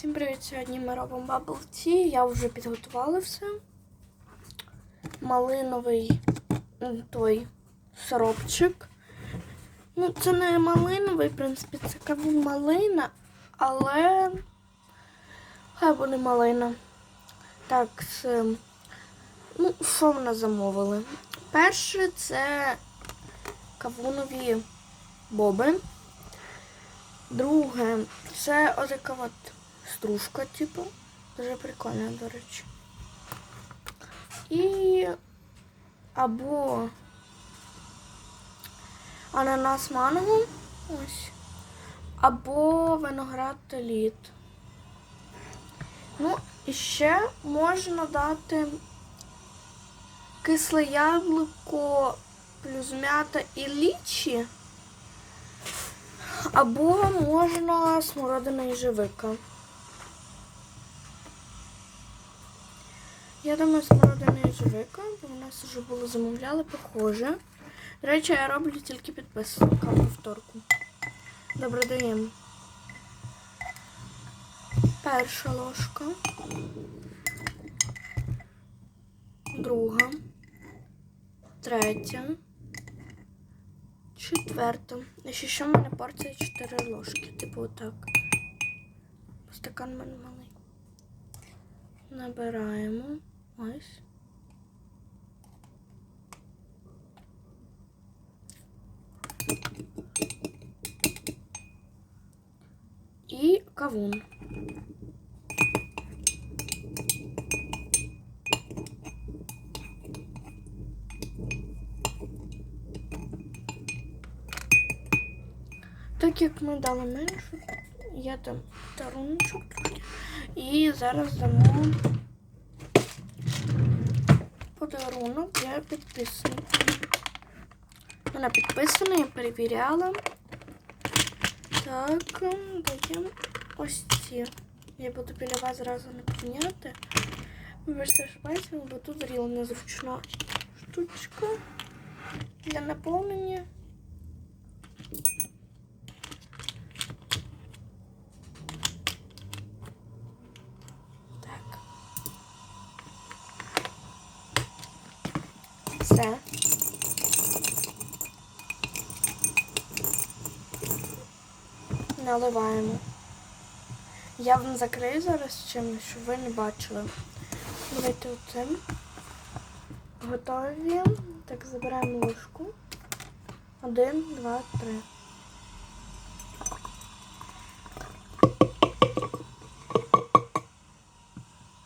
Всім привіт! Сьогодні ми робимо bubble tea. Я вже підготувала все. Малиновий той сиропчик. Ну, це не малиновий, в принципі, це кавун малина, але хай буде малина. Так, з, ну, що в нас замовили? Перше це кавунові боби. Друге, це от стружка, типу. Дуже прикольна, до речі. І або ананас манго. Ось. Або виноград лід. Ну, і ще можна дати кисле яблуко плюс м'ята і лічі. Або можна смородина і живика. Я думаю, смородина і живика, бо в нас вже було замовляли, похоже. До речі, я роблю тільки підписникам повторку. Добре, даємо. Перша ложка. Друга. Третя. Четверта. І ще що в мене порція 4 ложки. Типу отак. Стакан в мене малий. Набираємо. Ось. І кавун. Так як ми дали менше, я дам таруночок. І зараз дамо подарунок для підписників. Вона підписана, я перевіряла. Так, даємо ось ці. Я буду біля вас зразу напиняти. Вибачте, бачите, бо тут зріла незручна штучка для наповнення. Так. Все. Наливаємо. Я вам закрию зараз чимось, щоб ви не бачили. Давайте оцим. Готові. Так, забираємо ложку. Один, два, три.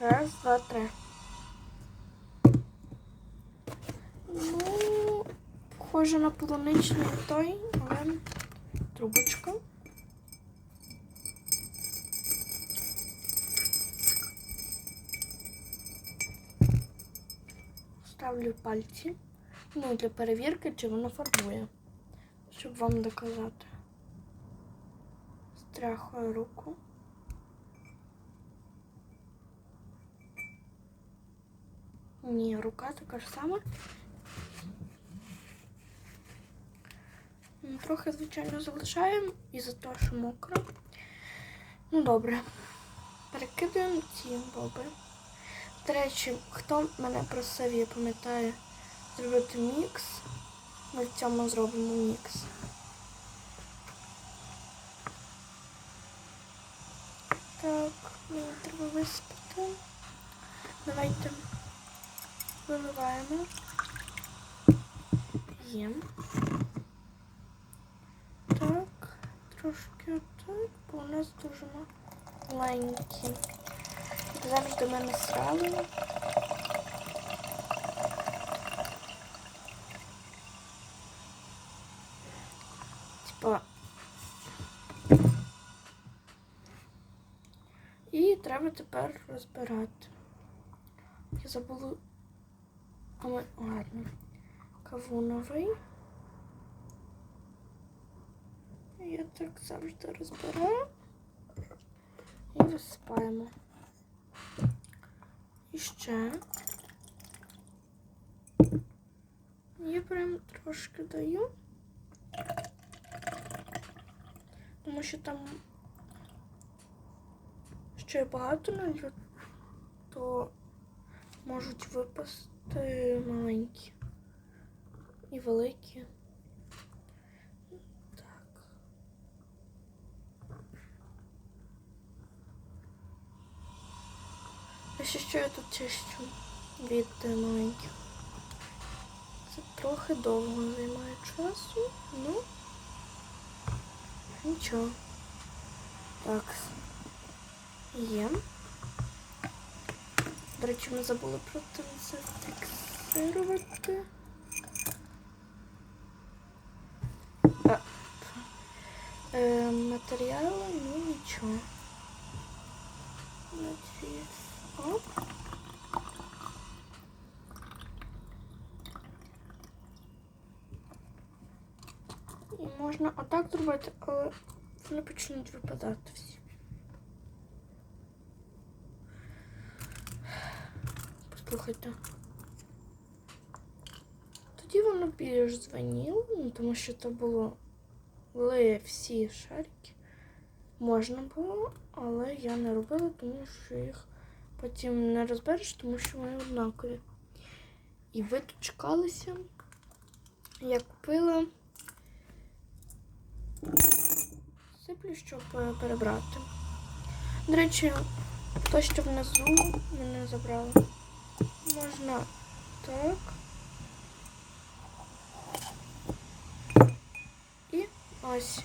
Раз, два, три. Ну, похоже на полуничний той, але трубочка. Ставлю пальці. Ну, для перевірки, чи воно фарбує. Щоб вам доказати. Стряхую руку. Ні, рука така ж сама. Трохи, звичайно, залишаємо із-за того, що мокро. Ну, добре. Перекидаємо ці боби. До речі, хто мене просив, я пам'ятаю, зробити мікс. Ми в цьому зробимо мікс. Так, мені треба виспати. Давайте виливаємо. Є. Так, трошки отак, бо у нас дуже маленькі. До мене срали. Типа. І треба тепер розбирати. Я забула. Ладно. Кавуновий. Я так завжди розбираю і розсипаємо. І ще. Я прям трошки даю. Тому що там я багато налью, то можуть випасти маленькі і великі. Так. А ще що я тут чищу від е, маленьких? Це трохи довго займає часу, ну нічого. Так. Є. До речі, ми забули про це зафіксувати. Е, матеріали, ну нічого. Оп. І можна отак зробити, але вони почнуть випадати всі. Послухайте. Тоді воно більш дзвоніло, ну, тому що це було були всі шарики. Можна було, але я не робила, тому що їх потім не розбереш, тому що вони однакові. І ви тут чекалися. Я купила сиплю, щоб е, перебрати. До речі, то, що внизу мене забрало. Можна так. І ось.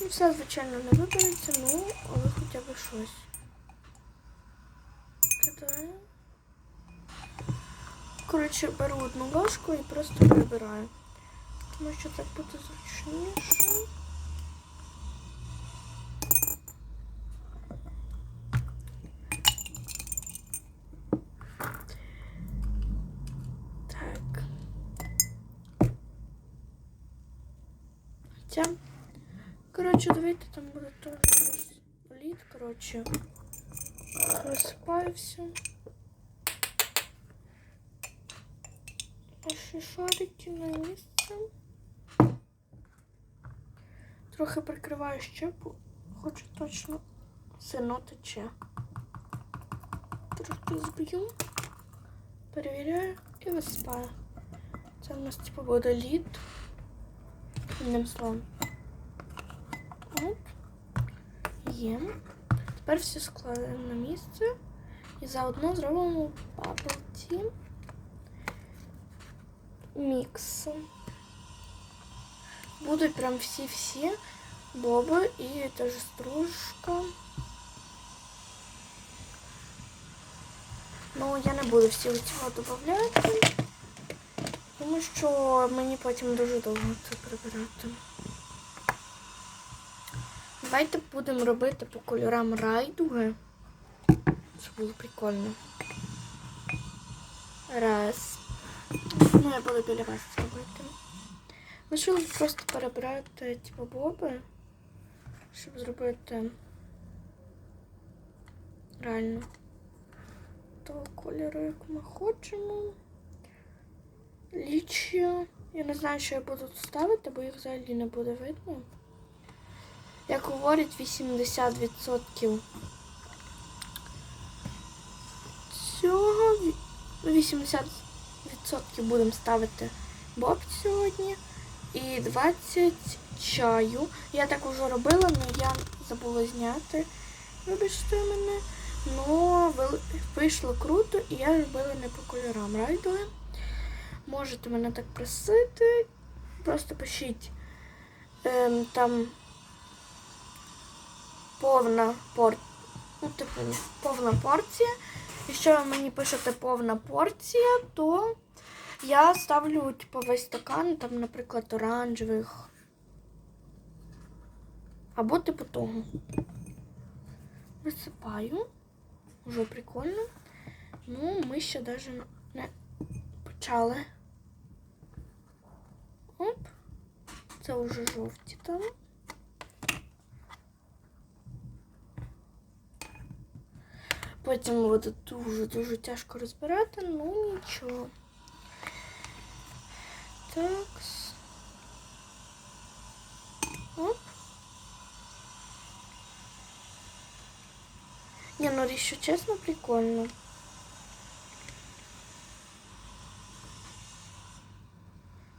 Ну, все, звичайно, не вибереться, ну, але хоча б щось. Коротше, беру одну ложку і просто прибираю. Тому що так буде зручніше. Так. Хоча, коротше, давайте там буде теж лід, коротше. Розсипаю все. Наші шарики на місце. Трохи прикриваю щепу, хочу точно сино тече. Трохи зб'ю, перевіряю і висипаю. Це у нас типу буде лід. Одним словом. От. Є. Тепер все складаємо на місце. І заодно зробимо tea мікс. Будуть прям всі-всі боби і теж стружка. Ну, я не буду всі цього додати, тому що мені потім дуже довго це прибирати. Давайте будемо робити по кольорам райдуги. Щоб було прикольно. Раз. Ну, я буду біля вас це робити. Лишилось просто перебирати типу, боби, щоб зробити реально того кольору, як ми хочемо. Лічі. Я не знаю, що я буду тут ставити, бо їх взагалі не буде видно. Як говорять, 80% цього. ві- ну, 80% будемо ставити боб сьогодні. І 20 чаю. Я так уже робила, але я забула зняти. Вибачте мене. Ну, вийшло круто і я робила не по кольорам райдуги. Можете мене так просити. Просто пишіть ем, там повна пор... ну, типу, повна порція. Якщо ви мені пишете повна порція, то я ставлю типу, весь стакан, там, наприклад, оранжевих. Або типу того. Висипаю. Уже прикольно. Ну, ми ще навіть не почали. Оп. Це вже жовті там. Потім буде дуже-дуже тяжко розбирати, ну нічого. Так. Оп. Ні, ну якщо чесно, прикольно.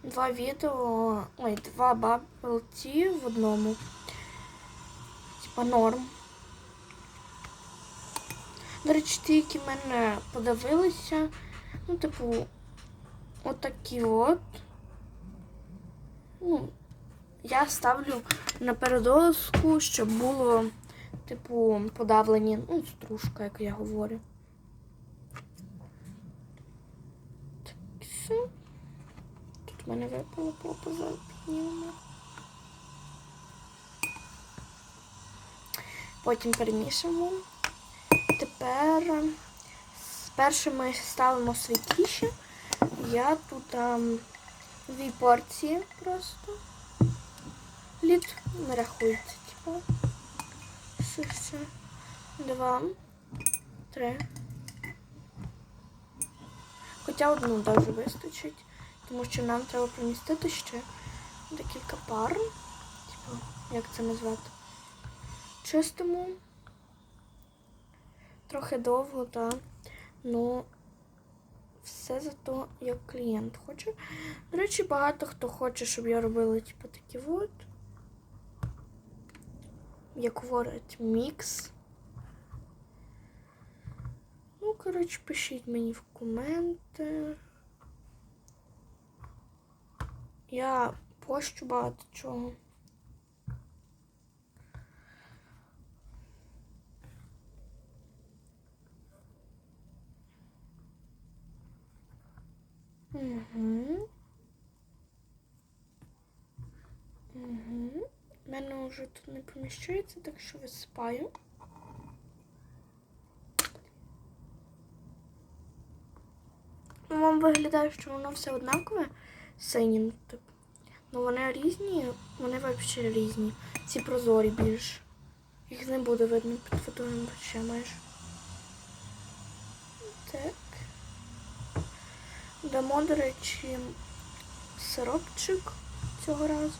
Два відео, ой, два баблті в одному. Типа норм. До речі, ті, які мене подивилися, ну, типу, отакі от. Ну, я ставлю на передоску, щоб було, типу, подавлені, ну, стружка, як я говорю. Так, все. Тут в мене випало попа підніме. Потім перемішуємо. Тепер спершу ми ставимо світліші. Я тут ем, дві порції просто. Лід не рахується, типу. Все, все. Два, три. Хоча одну даже вистачить, тому що нам треба помістити ще декілька пар. Типу, як це назвати? Чистимо. Трохи довго, так. Ну все за то, як клієнт хоче. До речі, багато хто хоче, щоб я робила, типу, такі от. Як говорять, мікс. Ну, коротше, пишіть мені в коменти. Я пощу багато чого. Угу. Угу. У мене вже тут не поміщується, так що висипаю. Вам виглядає, що воно все однакове синім, типу. Ну вони різні, вони взагалі різні. Ці прозорі більш. Їх не буде видно під фотоном ще майже. Так. Дамо, до речі, сиропчик цього разу.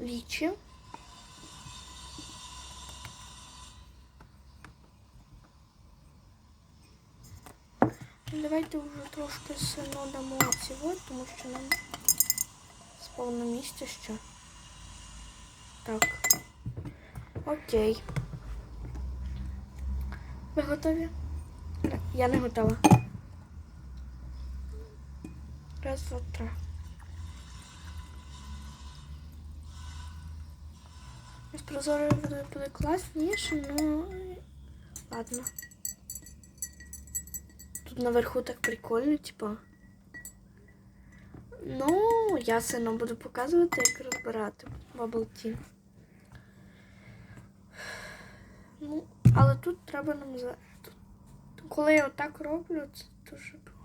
Лічі. Давайте вже трошки сильно дамо от, тому що нам сповно місця ще. Так. Окей. Ви готові? Я не готова. Раз, два, три. З прозорою буде, буде класніше, ну ладно. Тут наверху так прикольно, типа. Ну, я сильно буду показувати, як розбирати Bubble Tea. Ну, але тут треба нам за. Коли я отак роблю, це дуже погано.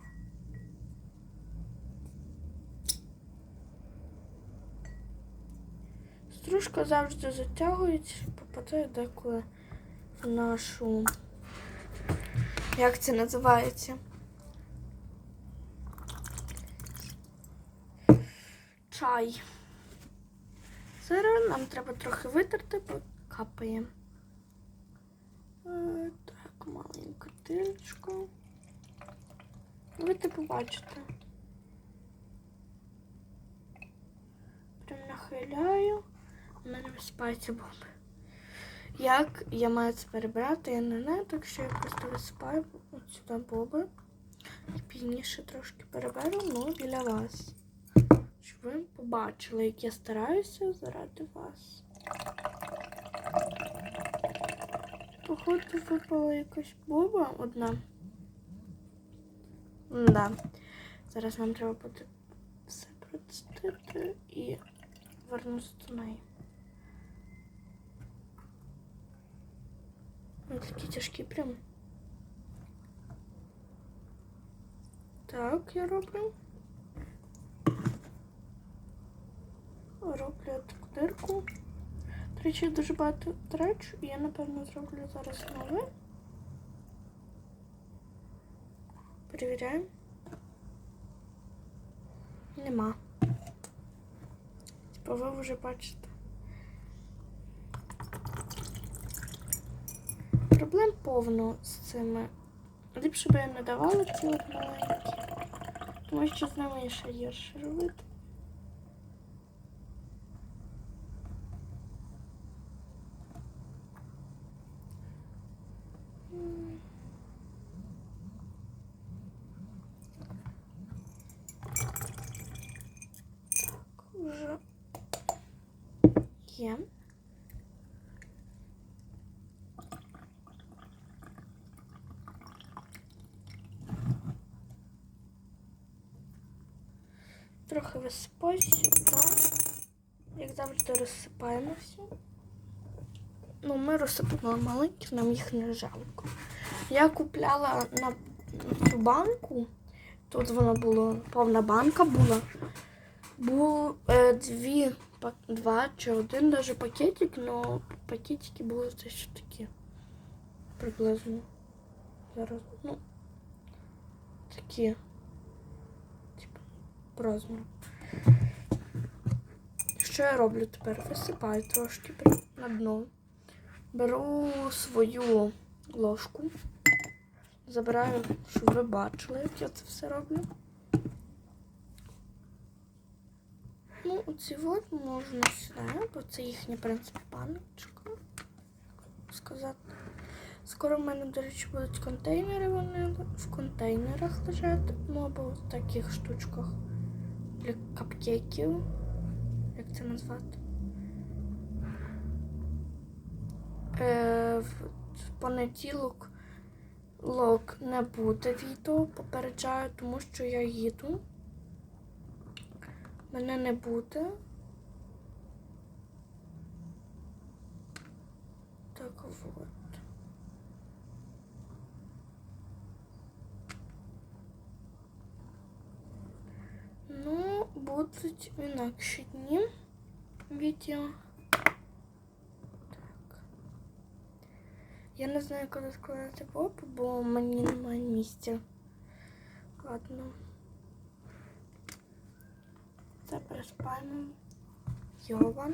Стружка завжди затягується і попадає деколи в нашу. Як це називається? Чай. Зараз нам треба трохи витерти, бо капає. Е, Так, маленьку тильчку. Ви ти побачите. Прям нахиляю. У мене висипається бомби. Як я маю це перебрати, я не знаю, так що я просто висипаю от сюди боби. Пізніше трошки переберу, ну для вас. Щоб ви побачили, як я стараюся заради вас. Походу випала якась боба одна. Да. Зараз нам треба буде все процитити і вернутися до неї. Вони такі тяжкі прям. Так, я роблю. Роблю таку дирку. Речі, дуже багато трачу, і я, напевно, зроблю зараз нове. Перевіряємо. Нема. то ви вже бачите. Проблем повно з цими. Ліпше би я не давала ці от маленькі. Тому що з ними ще гірше робити. М. Так, уже є. Трохи висипаю сюди. Як завжди розсипаємо все. Ну, ми розсипали маленьких, нам їх не жалко. Я купляла на цю банку. Тут вона була, повна банка була. Було е, дві, два чи один даже пакетик, але пакетики були це що такі. Приблизно. Зараз, ну, такі. Типу, по. Що я роблю тепер? Висипаю трошки на дно. Беру свою ложку. Забираю, щоб ви бачили, як я це все роблю. Ну, оці от можна сюди, бо це їхня, в принципі, як Сказати. Скоро в мене, до речі, будуть контейнери, вони в контейнерах лежать, ну або в таких штучках для капкеків. Як це назвати? Е, в понеділок лок не буде відео, попереджаю, тому що я їду. Мене не буде. Так от. Ну, будуть інакші дні відео. Я не знаю, коли складати поп, бо мені немає місця. Ладно. Це паном Йован.